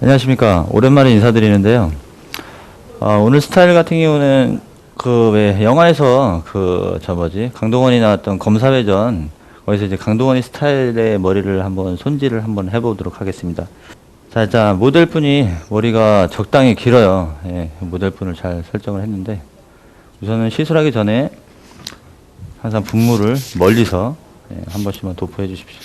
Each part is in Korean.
안녕하십니까. 오랜만에 인사드리는데요. 아, 오늘 스타일 같은 경우는 그 왜 영화에서 그 저 뭐지 강동원이 나왔던 검사회전 거기서 이제 강동원이 스타일의 머리를 한번 손질을 한번 해보도록 하겠습니다. 자, 자 모델분이 머리가 적당히 길어요. 예, 모델분을 잘 설정을 했는데 우선은 시술하기 전에 항상 분무를 멀리서 예, 한 번씩만 도포해 주십시오.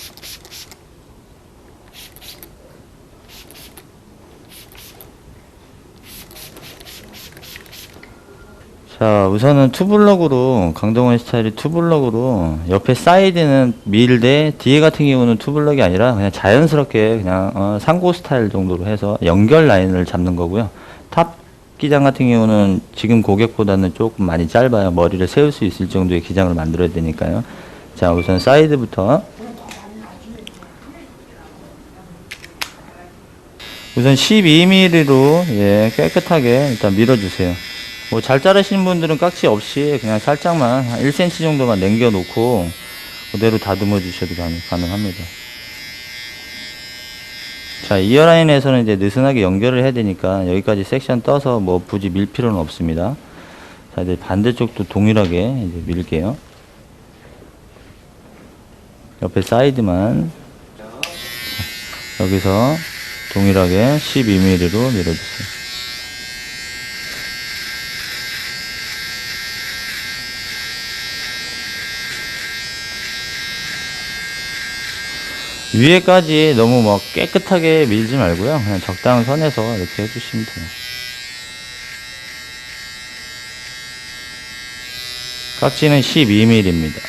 자, 우선은 투블럭으로, 강동원 스타일이 투블럭으로, 옆에 사이드는 밀대, 뒤에 같은 경우는 투블럭이 아니라 그냥 자연스럽게 그냥, 어, 상고 스타일 정도로 해서 연결 라인을 잡는 거고요. 탑 기장 같은 경우는 지금 고객보다는 조금 많이 짧아요. 머리를 세울 수 있을 정도의 기장을 만들어야 되니까요. 자, 우선 사이드부터. 우선 12mm로, 예, 깨끗하게 일단 밀어주세요. 뭐 잘 자르시는 분들은 깍지 없이 그냥 살짝만 한 1cm 정도만 남겨 놓고 그대로 다듬어 주셔도 가능, 가능합니다. 자, 이어 라인에서는 이제 느슨하게 연결을 해야 되니까 여기까지 섹션 떠서 뭐 굳이 밀 필요는 없습니다. 자, 이제 반대쪽도 동일하게 이제 밀게요. 옆에 사이드만 여기서 동일하게 12mm로 밀어주세요. 위에까지 너무 막 깨끗하게 밀지 말고요. 그냥 적당한 선에서 이렇게 해주시면 돼요. 깍지는 12mm입니다.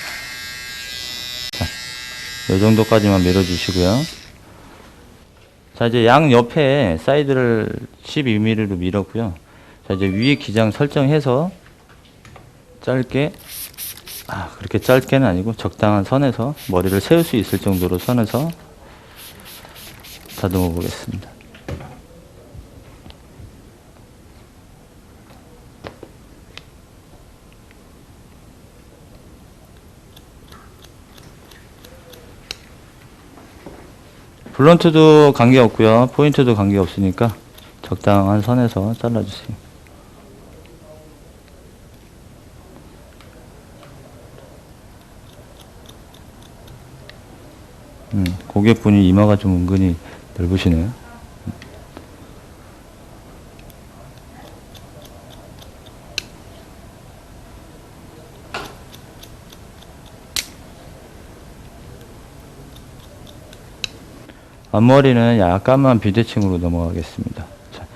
자, 이 정도까지만 밀어주시고요. 자, 이제 양 옆에 사이드를 12mm로 밀었고요. 자, 이제 위에 기장 설정해서 짧게 아, 그렇게 짧게는 아니고 적당한 선에서 머리를 세울 수 있을 정도로 선에서 다듬어 보겠습니다. 블런트도 관계 없고요. 포인트도 관계 없으니까 적당한 선에서 잘라주세요. 음, 고객분이 이마가 좀 은근히 넓으시네요. 앞머리는 약간만 비대칭으로 넘어가겠습니다. 자,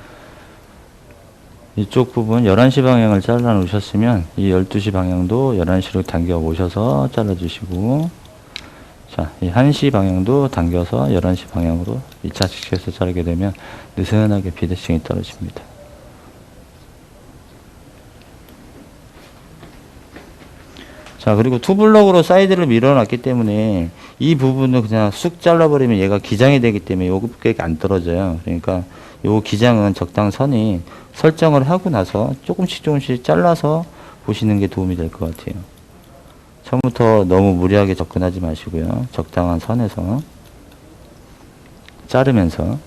이쪽 부분 11시 방향을 잘라 놓으셨으면 이 12시 방향도 11시로 당겨 오셔서 잘라 주시고 자, 이 1시 방향도 당겨서 11시 방향으로 2차식해서 자르게 되면 느슨하게 비대칭이 떨어집니다. 자, 그리고 투블럭으로 사이드를 밀어놨기 때문에 이 부분을 그냥 쑥 잘라버리면 얘가 기장이 되기 때문에 요게 안 떨어져요. 그러니까 요 기장은 적당선이 설정을 하고 나서 조금씩 조금씩 잘라서 보시는 게 도움이 될 것 같아요. 처음부터 너무 무리하게 접근하지 마시고요. 적당한 선에서 자르면서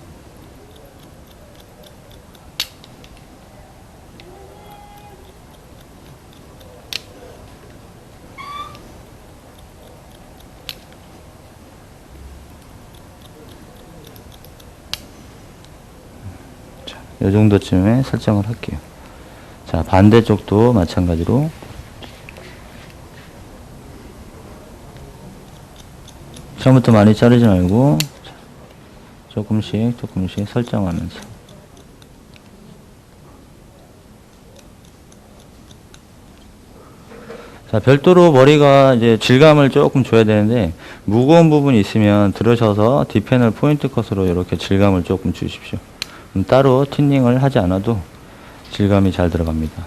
자, 요 정도쯤에 설정을 할게요. 자, 반대쪽도 마찬가지로 처음부터 많이 자르지 말고 조금씩 조금씩 설정하면서. 자 별도로 머리가 이제 질감을 조금 줘야 되는데 무거운 부분이 있으면 들으셔서 디펜을 포인트 컷으로 이렇게 질감을 조금 주십시오. 음, 따로 틴닝을 하지 않아도 질감이 잘 들어갑니다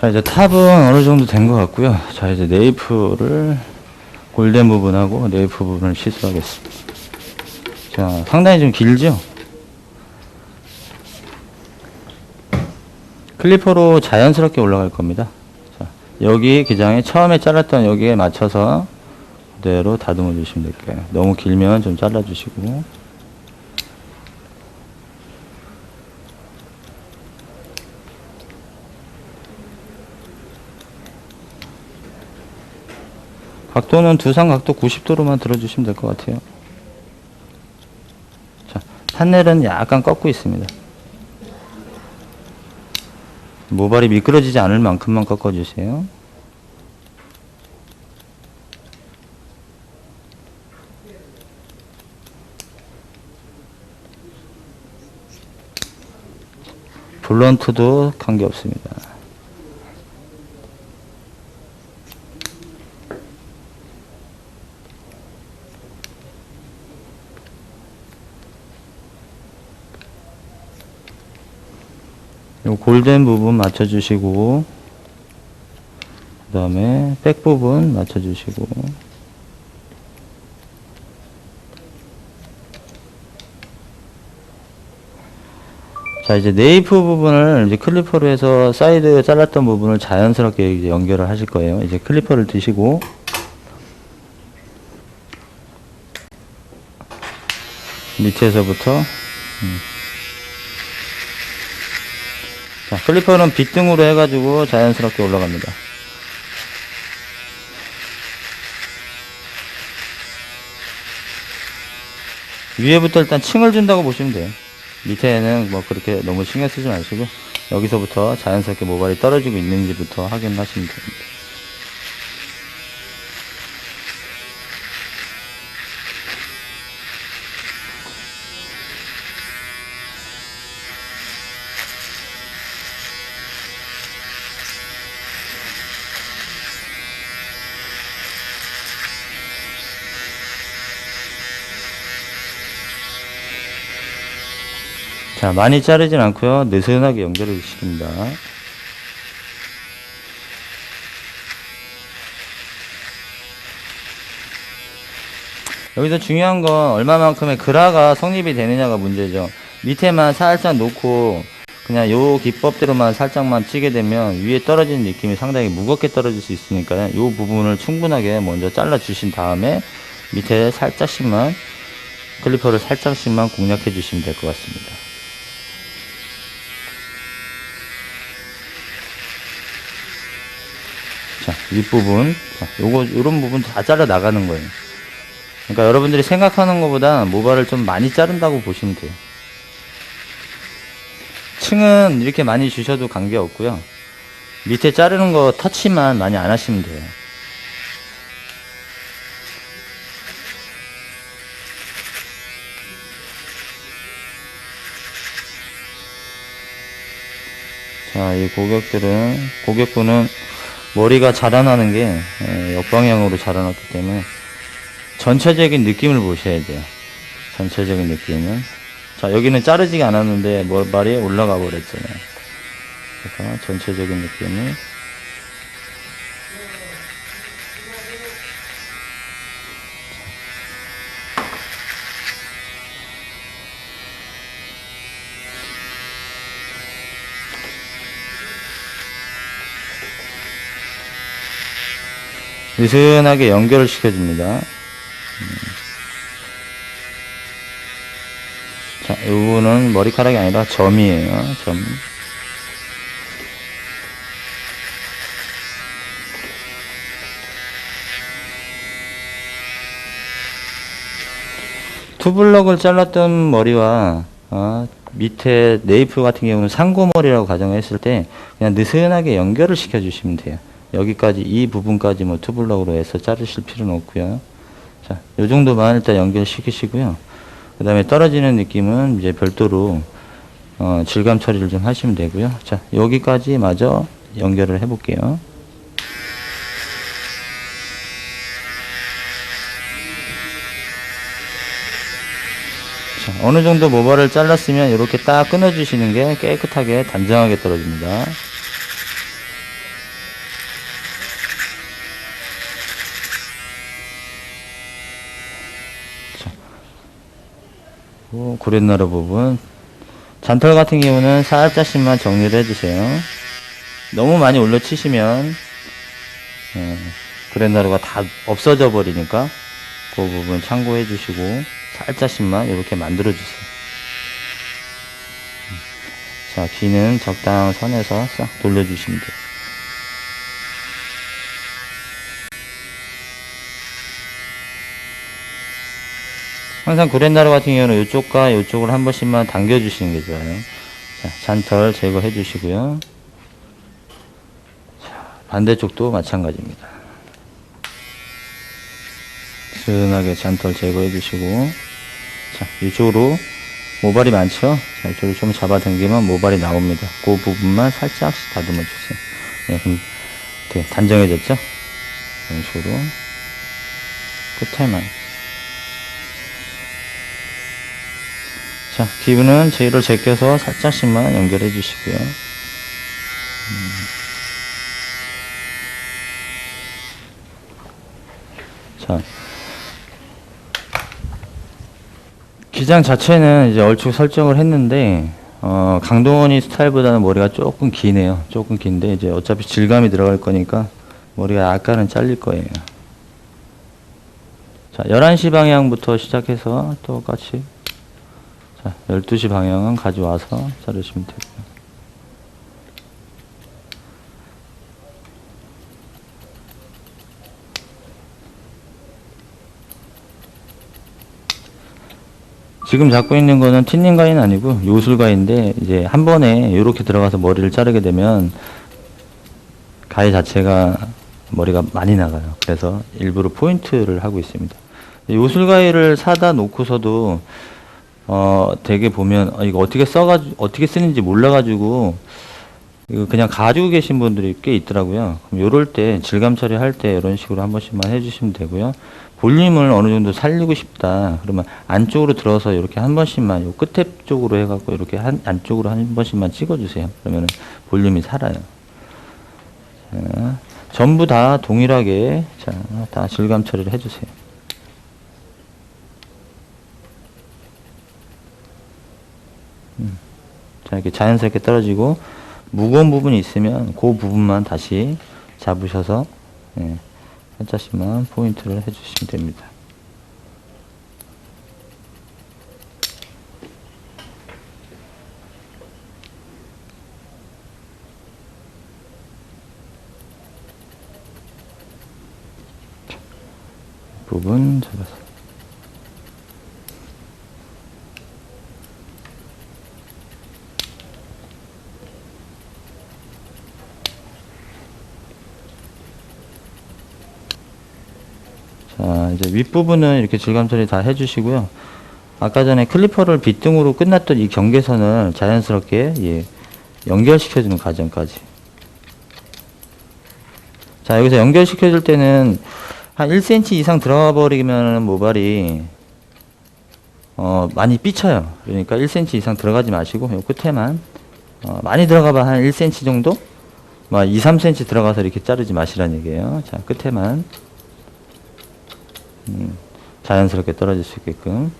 자 이제 탑은 어느 정도 된 것 같고요. 자 이제 네이프를 골덴 부분하고 네이프 부분을 시술하겠습니다. 자, 상당히 좀 길죠? 클리퍼로 자연스럽게 올라갈 겁니다. 자, 여기 기장에 처음에 잘랐던 여기에 맞춰서 그대로 다듬어 주시면 될게요. 너무 길면 좀 잘라 주시고. 각도는 두상 각도 90도로만 들어주시면 될 것 같아요. 자, 판넬은 약간 꺾고 있습니다. 모발이 미끄러지지 않을 만큼만 꺾어주세요. 블런트도 관계없습니다. 골덴 부분 맞춰주시고 그 다음에 백 부분 맞춰주시고. 자 이제 네이프 부분을 이제 클리퍼로 해서 사이드 잘랐던 부분을 자연스럽게 이제 연결을 하실 거예요. 이제 클리퍼를 드시고. 밑에서부터 자, 클리퍼는 빗등으로 해가지고 자연스럽게 올라갑니다. 위에부터 일단 층을 준다고 보시면 돼요. 밑에는 뭐 그렇게 너무 신경 쓰지 마시고 여기서부터 자연스럽게 모발이 떨어지고 있는지부터 확인하시면 됩니다. 자, 많이 자르진 않고요. 느슨하게 연결을 시킵니다. 여기서 중요한 건 얼마만큼의 그라가 성립이 되느냐가 문제죠. 밑에만 살짝 놓고 그냥 요 기법대로만 살짝만 치게 되면 위에 떨어지는 느낌이 상당히 무겁게 떨어질 수 있으니까요. 요 부분을 충분하게 먼저 잘라 주신 다음에 밑에 살짝씩만 클리퍼를 살짝씩만 공략해 주시면 될 것 같습니다. 자, 윗부분. 자, 요거, 요런 부분 다 잘라 나가는 거예요. 그러니까 여러분들이 생각하는 것보다 모발을 좀 많이 자른다고 보시면 돼요. 층은 이렇게 많이 주셔도 관계 없고요. 밑에 자르는 거 터치만 많이 안 하시면 돼요. 자, 이 고객들은, 고객분은 머리가 자라나는 게 에, 역방향으로 자라났기 때문에 전체적인 느낌을 보셔야 돼요. 전체적인 느낌은. 자, 여기는 자르지가 않았는데 머리에 올라가 버렸잖아요. 그래서 전체적인 느낌을. 느슨하게 연결을 시켜줍니다. 음. 자, 이 부분은 머리카락이 아니라 점이에요. 점. 투블럭을 잘랐던 머리와 어, 밑에 네이프 같은 경우는 상고머리라고 가정했을 때 그냥 느슨하게 연결을 시켜주시면 돼요. 여기까지 이 부분까지 뭐 투블럭으로 해서 자르실 필요는 없고요. 자, 요 정도만 일단 연결시키시고요. 그 다음에 떨어지는 느낌은 이제 별도로 어, 질감 처리를 좀 하시면 되고요. 자, 여기까지 마저 연결을 해볼게요. 자, 어느 정도 모발을 잘랐으면 이렇게 딱 끊어주시는 게 깨끗하게 단정하게 떨어집니다. 그리고 고렛나루 부분. 잔털 같은 경우는 살짝씩만 정리를 해주세요. 너무 많이 올려치시면 예, 고렛나루가 다 없어져 버리니까 그 부분 참고해 주시고 살짝씩만 이렇게 만들어 주세요. 자, 귀는 적당한 선에서 싹 돌려주시면 돼요. 항상 고렛나루 같은 경우는 이쪽과 이쪽을 한 번씩만 당겨주시는 게 좋아요. 자, 잔털 제거해 주시고요. 자, 반대쪽도 마찬가지입니다. 스하게 잔털 제거해 주시고, 자, 이쪽으로 모발이 많죠? 자, 이쪽으로 좀 잡아당기면 모발이 나옵니다. 그 부분만 살짝씩 다듬어 주세요. 네, 그럼 되게 단정해졌죠? 이런 식으로. 끝에만. 자, 기분은 제이를 제껴서 살짝씩만 연결해 주시고요. 음. 자, 기장 자체는 이제 얼추 설정을 했는데, 어, 강동원이 스타일보다는 머리가 조금 기네요. 조금 긴데, 이제 어차피 질감이 들어갈 거니까 머리가 약간은 잘릴 거예요. 자, 11시 방향부터 시작해서 똑같이 자, 12시 방향은 가져와서 자르시면 되고요. 지금 잡고 있는 거는 틴닝 가위는 아니고 요술 가위인데 이제 한 번에 이렇게 들어가서 머리를 자르게 되면 가위 자체가 머리가 많이 나가요. 그래서 일부러 포인트를 하고 있습니다. 요술 가위를 사다 놓고서도 어, 되게 보면, 어, 이거 어떻게 써가지고, 어떻게 쓰는지 몰라가지고, 이거 그냥 가지고 계신 분들이 꽤 있더라고요. 그럼 요럴 때, 질감 처리할 때 이런 식으로 한 번씩만 해주시면 되고요. 볼륨을 어느 정도 살리고 싶다. 그러면 안쪽으로 들어서 이렇게 한 번씩만, 요 끝에 쪽으로 해갖고 이렇게 한, 안쪽으로 한 번씩만 찍어주세요. 그러면은 볼륨이 살아요. 자, 전부 다 동일하게, 자, 다 질감 처리를 해주세요. 자, 이렇게 자연스럽게 떨어지고, 무거운 부분이 있으면 그 부분만 다시 잡으셔서, 예, 살짝씩만 포인트를 해주시면 됩니다. 자, 부분 잡아서. 자, 이제 윗부분은 이렇게 질감 처리 다 해주시고요. 아까 전에 클리퍼를 빗등으로 끝났던 이 경계선을 자연스럽게 예, 연결시켜주는 과정까지. 자, 여기서 연결시켜줄 때는 한 1cm 이상 들어가 버리면 모발이 어, 많이 삐쳐요. 그러니까 1cm 이상 들어가지 마시고 요 끝에만 어, 많이 들어가봐 한 1cm 정도? 막 2, 3cm 들어가서 이렇게 자르지 마시라는 얘기예요. 자, 끝에만 음, 자연스럽게 떨어질 수 있게끔.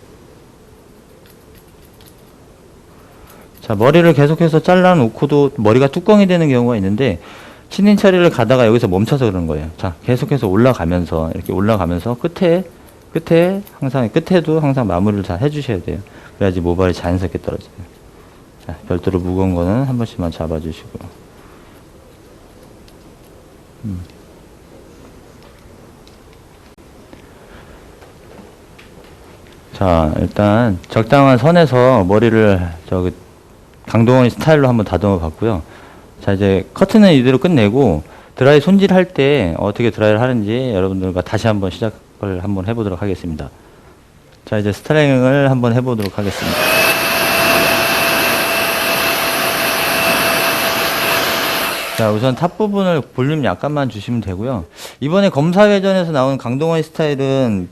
자, 머리를 계속해서 잘라놓고도 머리가 뚜껑이 되는 경우가 있는데, 친인 처리를 가다가 여기서 멈춰서 그러는 거예요. 자, 계속해서 올라가면서, 이렇게 올라가면서 끝에, 끝에, 항상, 끝에도 항상 마무리를 잘 해주셔야 돼요. 그래야지 모발이 자연스럽게 떨어져요. 자, 별도로 무거운 거는 한 번씩만 잡아주시고. 음. 자, 일단 적당한 선에서 머리를 저기 강동원이 스타일로 한번 다듬어 봤고요. 자, 이제 커트는 이대로 끝내고 드라이 손질할 때 어떻게 드라이를 하는지 여러분들과 다시 한번 시작을 한번 해보도록 하겠습니다. 자, 이제 스타일링을 한번 해보도록 하겠습니다. 자, 우선 탑 부분을 볼륨 약간만 주시면 되고요. 이번에 검사회전에서 나온 강동원의 스타일은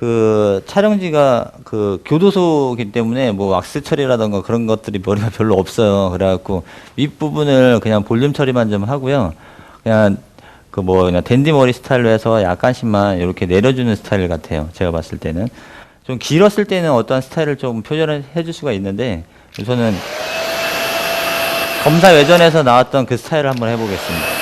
그 촬영지가 그 교도소기 때문에 뭐 왁스 처리라던가 그런 것들이 머리가 별로 없어요. 그래갖고 윗부분을 그냥 볼륨 처리만 좀 하고요. 그냥 그 뭐 그냥 댄디 머리 스타일로 해서 약간씩만 이렇게 내려주는 스타일 같아요. 제가 봤을 때는. 좀 길었을 때는 어떠한 스타일을 좀 표현을 해줄 수가 있는데 우선은 검사 외전에서 나왔던 그 스타일을 한번 해보겠습니다.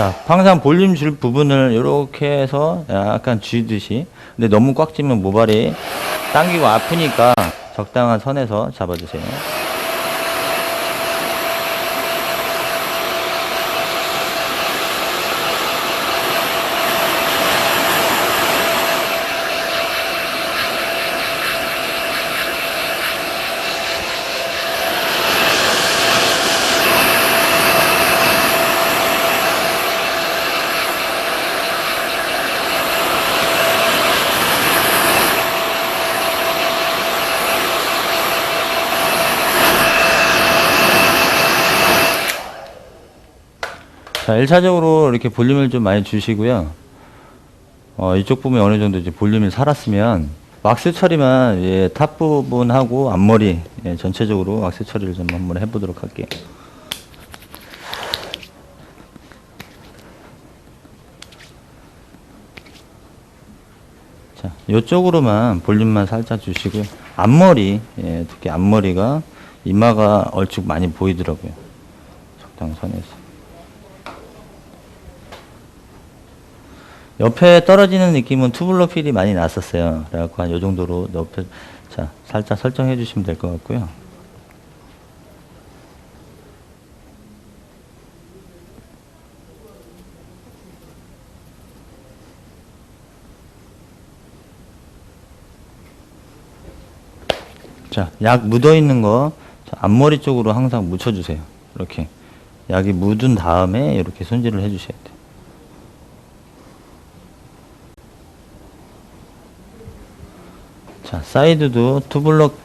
자, 항상 볼륨 줄 부분을 이렇게 해서 약간 쥐듯이. 근데 너무 꽉 찌면 모발이 당기고 아프니까 적당한 선에서 잡아주세요. 자, 1차적으로 이렇게 볼륨을 좀 많이 주시고요. 어, 이쪽 부분이 어느 정도 이제 볼륨이 살았으면 왁스 처리만 예, 탑 부분하고 앞머리 예, 전체적으로 왁스 처리를 좀 한번 해보도록 할게요. 자, 이쪽으로만 볼륨만 살짝 주시고요. 앞머리, 예, 특히 앞머리가 이마가 얼추 많이 보이더라고요. 적당선에서. 옆에 떨어지는 느낌은 투블럭 필이 많이 났었어요. 그래갖고 한 요 정도로 옆에 자 살짝 설정해 주시면 될 것 같고요. 자, 약 묻어 있는 거 자, 앞머리 쪽으로 항상 묻혀 주세요. 이렇게 약이 묻은 다음에 이렇게 손질을 해 주셔야 돼요. 자, 사이드도 투블럭,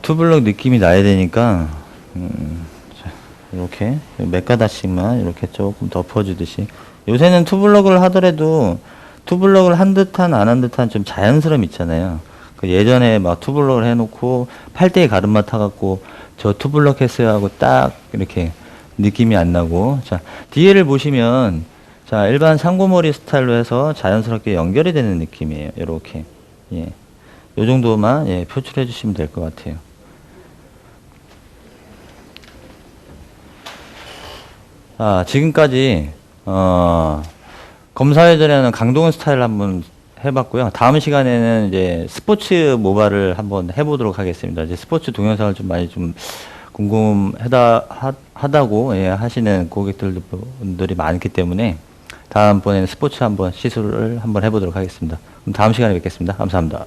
투블럭 느낌이 나야 되니까, 음, 자, 이렇게 몇 가닥씩만 이렇게 조금 덮어주듯이. 요새는 투블럭을 하더라도 투블럭을 한 듯한 안 한 듯한 좀 자연스러움 있잖아요. 그 예전에 막 투블럭을 해놓고 팔대에 가르마 타갖고 저 투블럭 했어요 하고 딱 이렇게 느낌이 안 나고. 자, 뒤에를 보시면 자, 일반 상고머리 스타일로 해서 자연스럽게 연결이 되는 느낌이에요. 이렇게. 예. 요 정도만 예, 표출해 주시면 될 것 같아요. 아, 지금까지 어, 검사회전에는 강동원 스타일 한번 해봤고요. 다음 시간에는 이제 스포츠 모발을 한번 해보도록 하겠습니다. 이제 스포츠 동영상을 좀 많이 좀 궁금하다 하, 하다고 예, 하시는 고객들분들이 많기 때문에 다음번에는 스포츠 한번 시술을 한번 해보도록 하겠습니다. 그럼 다음 시간에 뵙겠습니다. 감사합니다.